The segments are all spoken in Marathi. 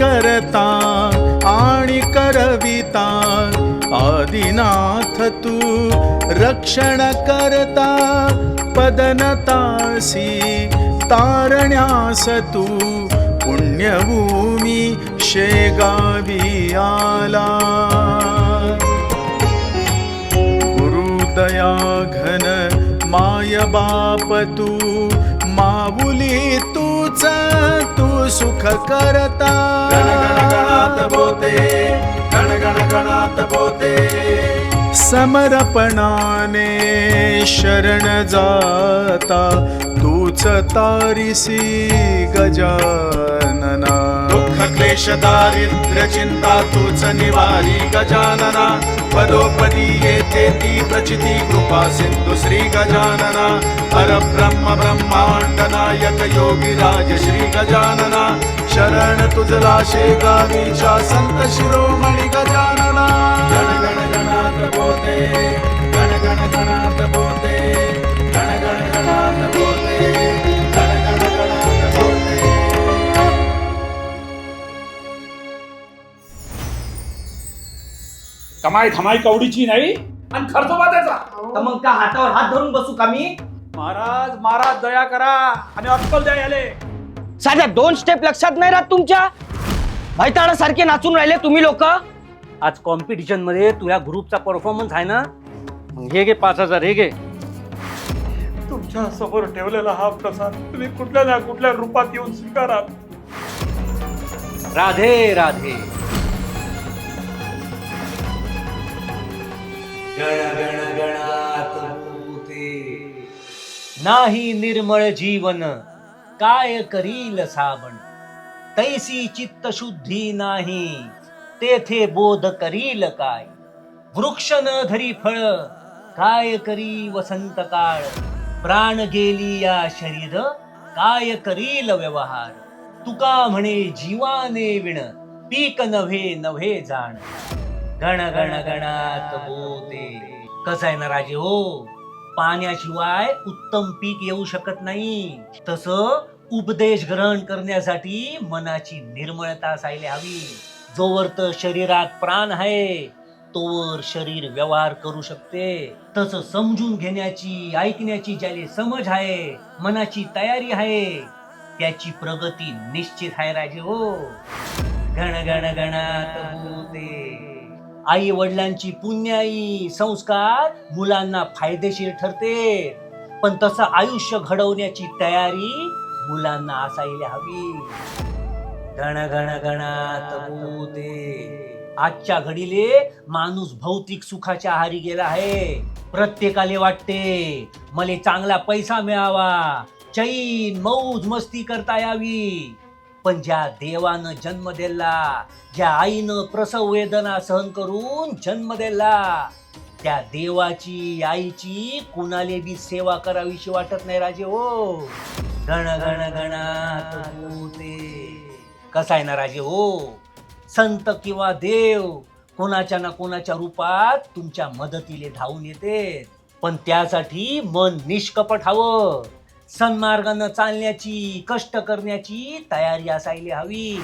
करता आणि करविता. आदिनाथ तू रक्षण करता पदनतासी तारण्यास तू पुण्यभूमी शेगावी आला गुरुदया घन माय बाप तू तूच तू सुख करता. गणगणात बोते गणगणगणात बोते. समर्पणाने शरण जाता. तूच तारिसी गजानना. दुःख क्लेश दारिद्र्य चिंता तूच निवारी गजानना. पदोपदी येते ती प्रचिती कृपा सिंधु श्री गजानना। परब्रह्म ब्रह्मांड नायक योगी राज श्री गजानना। शरण तुझला शेगावीच्या संत शिरोमणी गजानना। गण गण गणात बोते। गण गण गणात बोते। कमाई धमाई कवडीची नाही आणि खर्च त्याचा. तर मग का हातावर हात धरून बसू का मी? महाराज महाराज दया करा आणि अक्कल द्या याले. साध्या दोन स्टेप लक्षात नाही राहत तुमच्या? भैताडासारखे नाचून राहिले तुम्ही लोक? आज कॉम्पिटिशनमध्ये तुझ्या ग्रुपचा परफॉर्मन्स आहे ना? मग हे घे पाच हजार हे घे. तुमच्यासमोर ठेवलेला हा प्रसाद तुम्ही कुठल्या ना कुठल्या रूपात येऊन स्वीकारा राधे राधे. गण गण गणात भूते नाही निर्मळ जीवन काय करील साबण? तैसी चित्त शुद्धी नाही तेथे बोध करील काय? वृक्ष न धरी फळ काय करी वसंत काळ? प्राण गेली या शरीर काय करील व्यवहार? तुका म्हणे जीवाने विण पीक नव्हे नव्हे जाण। गण गण गणात बोते कसं आहे ना राजे हो? पाण्याशिवाय उत्तम पीक येऊ शकत नाही. तस उपदेश ग्रहण करण्यासाठी मनाची निर्मळता असायला हवी. जोवर तर शरीरात प्राण आहे तोवर शरीर व्यवहार करू शकते. तस समजून घेण्याची ऐकण्याची ज्याला समज आहे मनाची तयारी आहे त्याची प्रगती निश्चित आहे राजे हो. गण गण गणात भूते आई वडिलांची पुण्याई संस्कार मुलांना फायदेशीर ठरते. पण तसं आयुष्य घडवण्याची तयारी मुलांना असायला हवी. गण गण गणात भूते आजच्या घडीले माणूस भौतिक सुखाच्या आहारी गेला आहे. प्रत्येकाले वाटते मले चांगला पैसा मिळावा. चैन मौज मस्ती करता यावी. पण ज्या देवानं जन्म दिला ज्या आईनं प्रसव वेदना सहन करून जन्म दिला त्या देवाची आईची कुणाले बी सेवा करावीशी वाटत नाही राजे हो. गण गण गणात भूते कसा आहे ना राजे हो? संत किंवा देव कोणाच्या ना कोणाच्या रूपात तुमच्या मदतीले धावून येते. पण त्यासाठी मन निष्कपट हवं. सन्मार्गानं चालण्याची कष्ट करण्याची तयारी असायला हवी.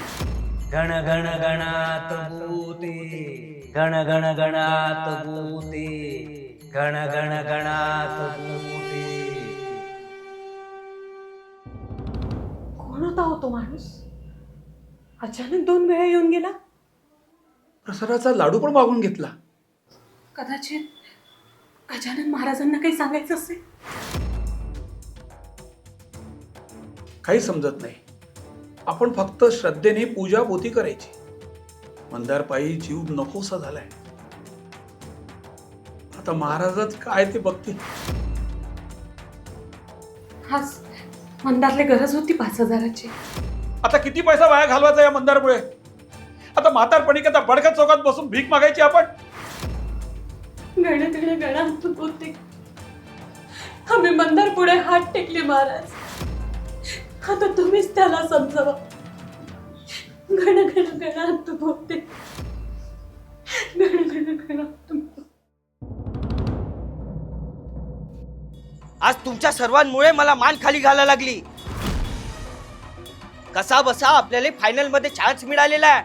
गण गण गणात भूते. गण गण गणात भूते. गण गण गणात भूते. कोण होता हो तो माणूस? अचानक दोन वेळा येऊन गेला? प्रसादाचा लाडू पण मागून घेतला. कदाचित गजानन महाराजांना काही सांगायचं असेल? काही समजत नाही. आपण फक्त श्रद्धेने पूजा पोती करायची. मंदारपायी जीव नकोसा झालाय. आता महाराजात काय ते बघतील? हाच मंदारले गरज होती पाच हजाराची. आता किती पैसा वाया घालवायचा या मंदारमुळे? आता म्हातारपणी का त्या बडक्या चौकात बसून भीक मागायची आपण? गण गण गणात होते. आम्ही मंदार पुढे हात टेकले महाराज. आता तुम्हीच त्याला समजावा. घण घण घण तू बोलते. घण घण घण तू आज तुमच्या सर्वांमुळे मला मान खाली घालायला लागली. कसा बसा आपल्याला फायनलमध्ये चान्स मिळालेला आहे.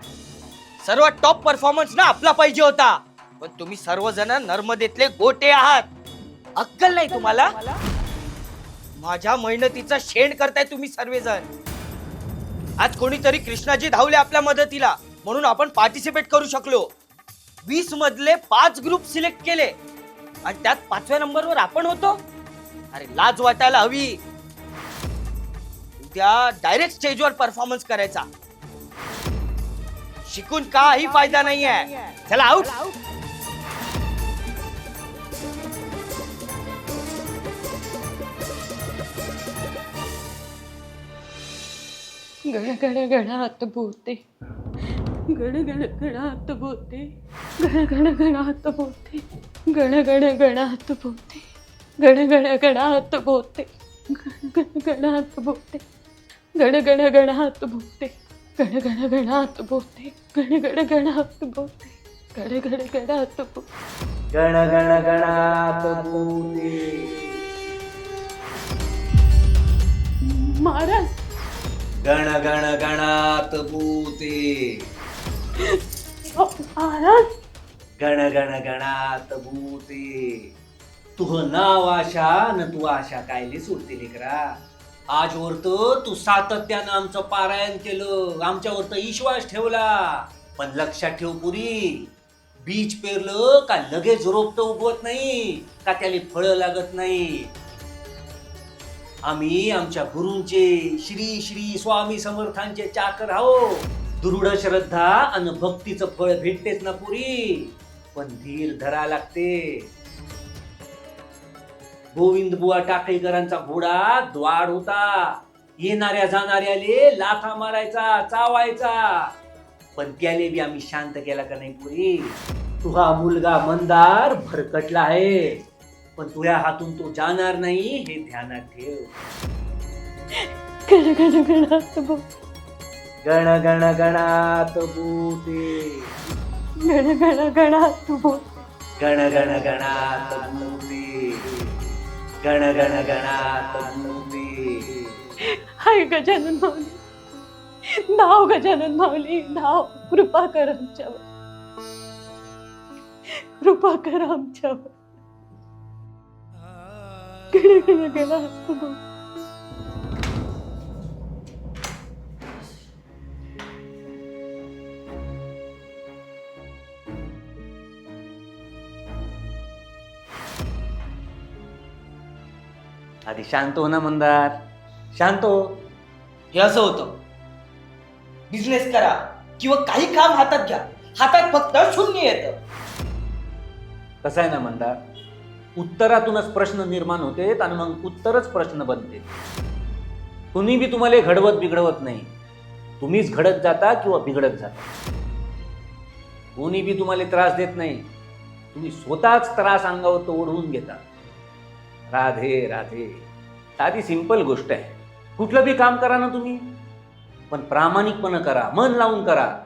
सर्व टॉप परफॉर्मन्स ना आपला पाहिजे होता. पण तुम्ही सर्वजण नर्मदेतले गोटे आहात. अक्कल नाही तुम्हाला? माझ्या मेहनतीचा शेण करताय तुम्ही सर्वजण. आज कोणीतरी कृष्णाजी धावले आपल्या मदतीला म्हणून आपण पार्टिसिपेट करू शकलो. वीस मधले पाच ग्रुप सिलेक्ट केले. आणि त्यात पाचव्या नंबरवर आपण होतो. अरे लाज वाटायला हवी. उद्या डायरेक्ट स्टेजवर परफॉर्मन्स करायचा. शिकून काही फायदा नाहीये. चला आउट गण गण गणात बोते गण गण गणात बोते गण गण गणात बोते गण गण गणात बोते गण गण गणात बोते गण गण गणात बोते गण गण गणात बोते गण गण गणात बोते गण गण गणात बोते गण गण गणात बोते गण गण गणात भूते महाराज गण गण गणात भूते. महाराज. गण गण गणात भूते. तुह नाव आशा न तू आशा कायले सुटते लेकरा. आजवर तर तू सातत्यानं आमचं पारायण केलं आमच्यावर तर विश्वास ठेवला. पण लक्षात ठेव पुरी बीज पेरलं का लगेच रोपट उगवत नाही का त्याला फळं लागत नाही. आम्ही आमच्या गुरूंचे श्री श्री स्वामी समर्थांचे चाकर आहो. दृढ श्रद्धा आणि भक्तीचं फळ भेटतेच ना पुरी. पण धीर धरा लागते. गोविंद बुवा टाकळीकरांचा घोडा द्वाड होता. येणाऱ्या जाणाऱ्याले लाथा मारायचा चावायचा. पण त्याले बी आम्ही शांत केला का नाही पुरी? तुहा मुलगा मंदार भरकटला आहे. पण तुझ्या हातून तो जाणार नाही हे ध्यानात ठेव. गण गण गणात बोते गण गण गणात भूते गण गण गणात गण गण गणात भूते गण गण गणात भूते हाय गजानन माऊली. नाव गजानन माऊली. नाव कृपा कर आमच्यावर. कृपा कर आमच्यावर. आधी शांत हो ना मंदार शांत हो. हे असं होतं. बिझनेस करा किंवा काही काम हातात घ्या. हातात फक्त शून्य येतं. कसं आहे ना मंदार उत्तरातूनच प्रश्न निर्माण होते आणि मग उत्तरच प्रश्न बनते. कुणी बी तुम्हाला घडवत बिघडवत नाही. तुम्हीच घडत जाता किंवा बिघडत जाता. कोणी बी तुम्हाला त्रास देत नाही. तुम्ही स्वतःच त्रास अंगावर तो ओढवून घेता. राधे राधे. साधी सिंपल गोष्ट आहे. कुठलं बी काम करा ना तुम्ही. पण प्रामाणिकपणे करा मन लावून करा.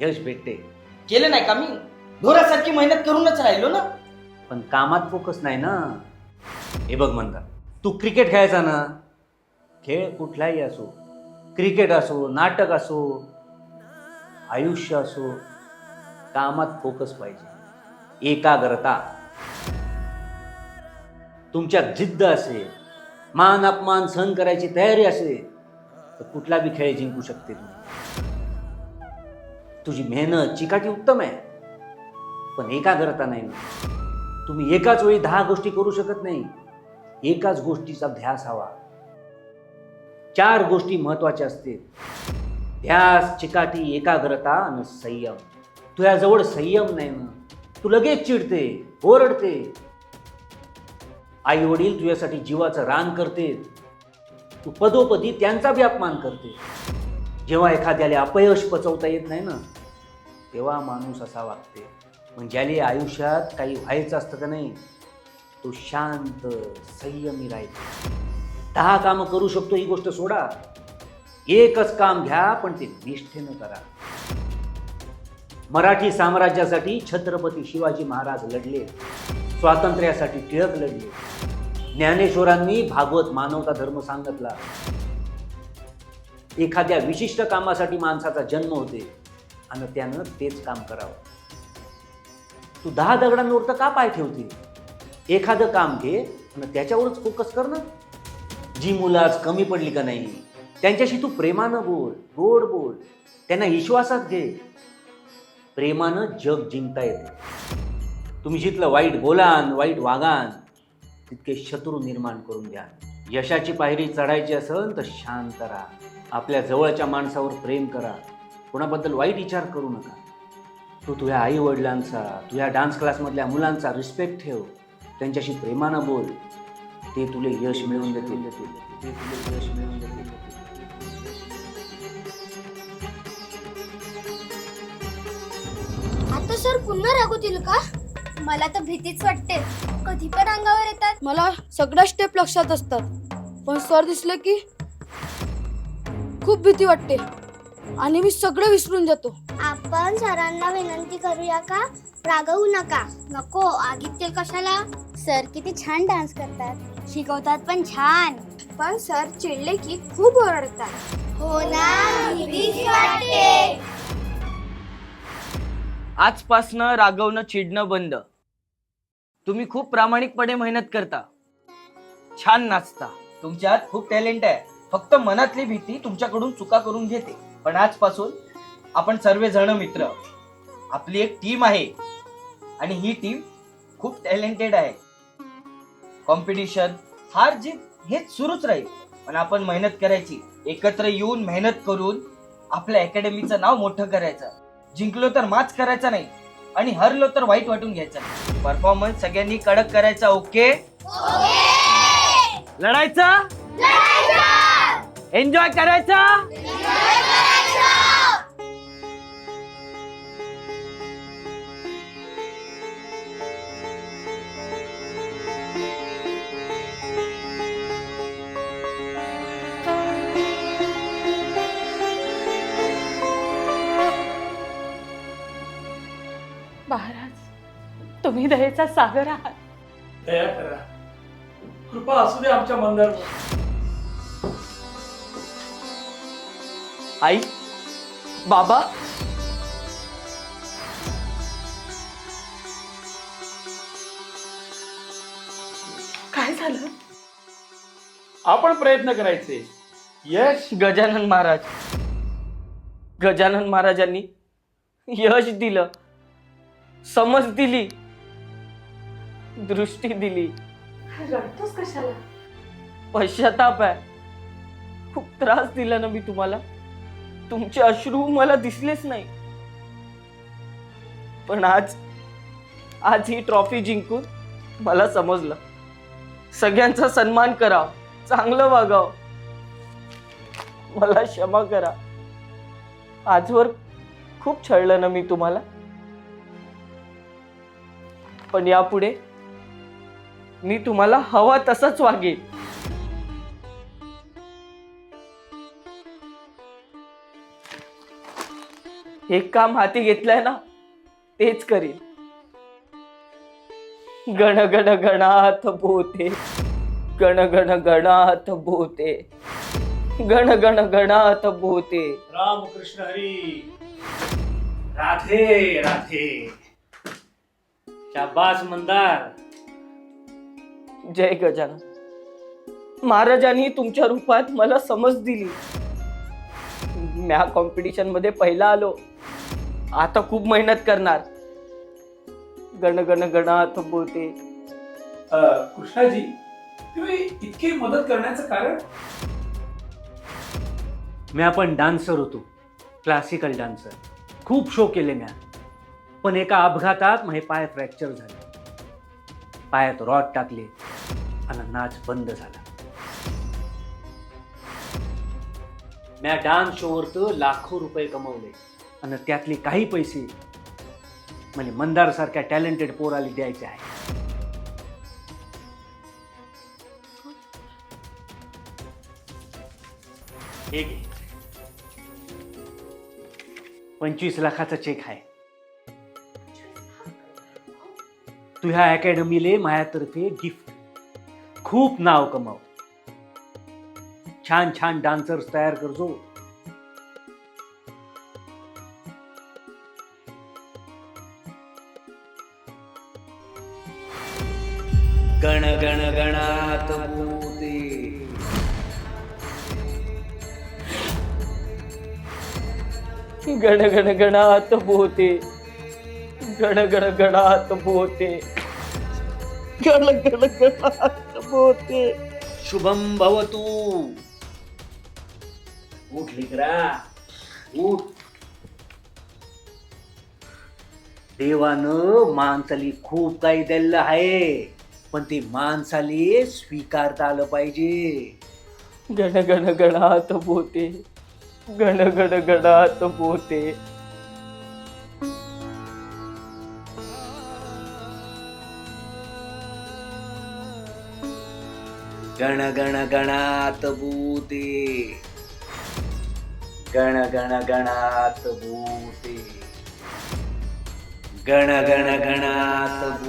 यश भेटते. केलं नाही का मी? ढोरासारखी मेहनत करूनच राहिलो ना? पण कामात फोकस नाही ना. हे बघ म्हणता तू क्रिकेट खेळायचा ना खेळ कुठलाही असो क्रिकेट असो नाटक असो आयुष्य असो कामात फोकस पाहिजे. एकाग्रता. तुमच्यात जिद्द असेल मान अपमान सहन करायची तयारी असेल तर कुठला बी खेळ जिंकू शकते तुम्ही तुझी मेहनत चिकाटी उत्तम आहे पण एकाग्रता नाही. ना तुम्ही एकाच वेळी दहा गोष्टी करू शकत नाही. एकाच गोष्टीचा ध्यास हवा. चार गोष्टी महत्त्वाच्या असतील. ध्यास चिकाटी एकाग्रता आणि संयम. तुझ्याजवळ संयम नाही ना तू लगेच चिडते ओरडते. आई वडील तुझ्यासाठी जीवाचं रान करते. तू पदोपदी त्यांचा बी अपमान करते. जेव्हा एखाद्याला अपयश पचवता येत नाही ना तेव्हा माणूस असा वागते. पण ज्याला आयुष्यात काही व्हायचं असतं का नाही तो शांत संयमी राहायचा दहा कामं करू शकतो ही गोष्ट सोडा. एकच काम घ्या पण ते निष्ठेनं करा. मराठी साम्राज्यासाठी छत्रपती शिवाजी महाराज लढले. स्वातंत्र्यासाठी टिळक लढले. ज्ञानेश्वरांनी भागवत मानवता धर्म सांगितला. एखाद्या विशिष्ट कामासाठी माणसाचा जन्म होते आणि त्यानं तेच काम करावं. तू दहा दगडांवर तर का पाय ठेवते? एखादं काम घे आणि त्याच्यावरच फोकस कर ना. जी मुलं आज कमी पडली का नाही त्यांच्याशी तू प्रेमानं बोल गोड बोल. त्यांना विश्वासात घे. प्रेमानं जग जिंकता येते. तुम्ही जिथलं वाईट बोलान वाईट वागान तितके शत्रू निर्माण करून द्या यशाची पायरी चढायची असेल तर शांत राहा. आपल्या जवळच्या माणसावर प्रेम करा. कोणाबद्दल वाईट विचार करू नका. तू तुझ्या आई वडिलांचा तुझ्या डान्स क्लासमधल्या मुलांचा रिस्पेक्ट ठेव. त्यांच्याशी प्रेमानं बोल. ते तुले यश मिळवून देतील. ते तुले यश मिळवून देतील. आता सर पुन्हा रागवतील का? मला तर भीतीच वाटते. कधी पण अंगावर येतात. मला सगळ्या स्टेप लक्षात असतात पण सर दिसले की खूप भीती वाटते. आणि मी सगळं विसरून जातो. आपण सरांना विनंती करूया का? रागवू नका. नको. आगीत तेल कशाला? सर किती छान डान्स करतात. शिकवतात पण छान. पण सर चिडले की खूप ओरडतात. हो ना भीतीच वाटते. आजपासनं रागवणं चिडणं बंद. तुम्ही खूप प्रामाणिकपणे मेहनत करता. छान नाचता. तुमच्यात खूप टॅलेंट आहे. फक्त मनातली भीती तुमच्याकडून चुका करून घेते. पण आजपासून आपण सर्व जण मित्र. आपली एक टीम आहे. आणि ही टीम खूप टॅलेंटेड आहे. कॉम्पिटिशन हार जीत हेच सुरूच राहील. पण आपण मेहनत करायची. एकत्र येऊन मेहनत करून आपल्या अकॅडमीचं नाव मोठं करायचं. जिंकलो तर माच करायचा नाही. आणि हरलो तर वाईट वाटून घ्यायचं परफॉर्मन्स सगळ्यांनी कडक करायचा ओके? लढायचा? एन्जॉय करायचा? महाराज तुम्ही दयेचा सागर आहात. दया करा. कृपा असू दे आमच्या मंदिर आई बाबा. काय झालं? आपण प्रयत्न करायचे. यश. गजानन महाराज. गजानन महाराजांनी यश दिलं. समज दिली. दृष्टी दिली. रडतोस कशाला? पश्चाताप आहे. खूप त्रास दिला ना मी तुम्हाला. तुमचे अश्रू मला दिसलेच नाही. पण आज आज ही ट्रॉफी जिंकून मला समजलं. सगळ्यांचा सन्मान कराव चांगलं वागाव. मला क्षमा करा. आजवर खूप छळलं ना मी तुम्हाला. पण यापुढे मी तुम्हाला हवा तसंच वागेन. हे काम हाती घेतलंय ना तेच करीन. गण गण गणात भोते गण गण गणात भोते गण गण गणात भोते. रामकृष्ण हरी. राधे राधे. शाबास मंदार. जय गजानन. महाराजांनी तुमच्या रूपात मला समज दिली. म्या कॉम्पिटिशनमध्ये पहिला आलो. आता खूप मेहनत करणार. गण गण गणात बोलते कृष्णाजी तुम्ही इतकी मदत करण्याचं कारण? म्या पण डान्सर होतो. Classical dancer. खूप शो केले म्या. पण एका अपघातात माझे पाय फ्रॅक्चर झाले. पायात रॉड टाकले आणि नाच बंद झाला. म्या डान्स शोवर तर लाखो रुपये कमवले आणि त्यातले काही पैसे म्हणजे मंदार सारख्या टॅलेंटेड पोराला द्यायचे आहे हे घे. पंचवीस लाखाचा चेक आहे. तुझ्या अकॅडमीले माझ्यातर्फे गिफ्ट. खूप नाव कमाव. छान छान डान्सर्स तयार करतो गण गण गणात भूते गण गण गणात भूते गण गण गणात भूते गण गण गणात भूते शुभम भवतु. उठ लिकरा उठ. देवानं माणसाली खूप काही दिलं आहे पण ते माणसाले स्वीकारता आलं पाहिजे. गण गण गणात भूते गण गण गणात भूते गण गण गणात भूते. गण गण गणात भूते. गण गण गणात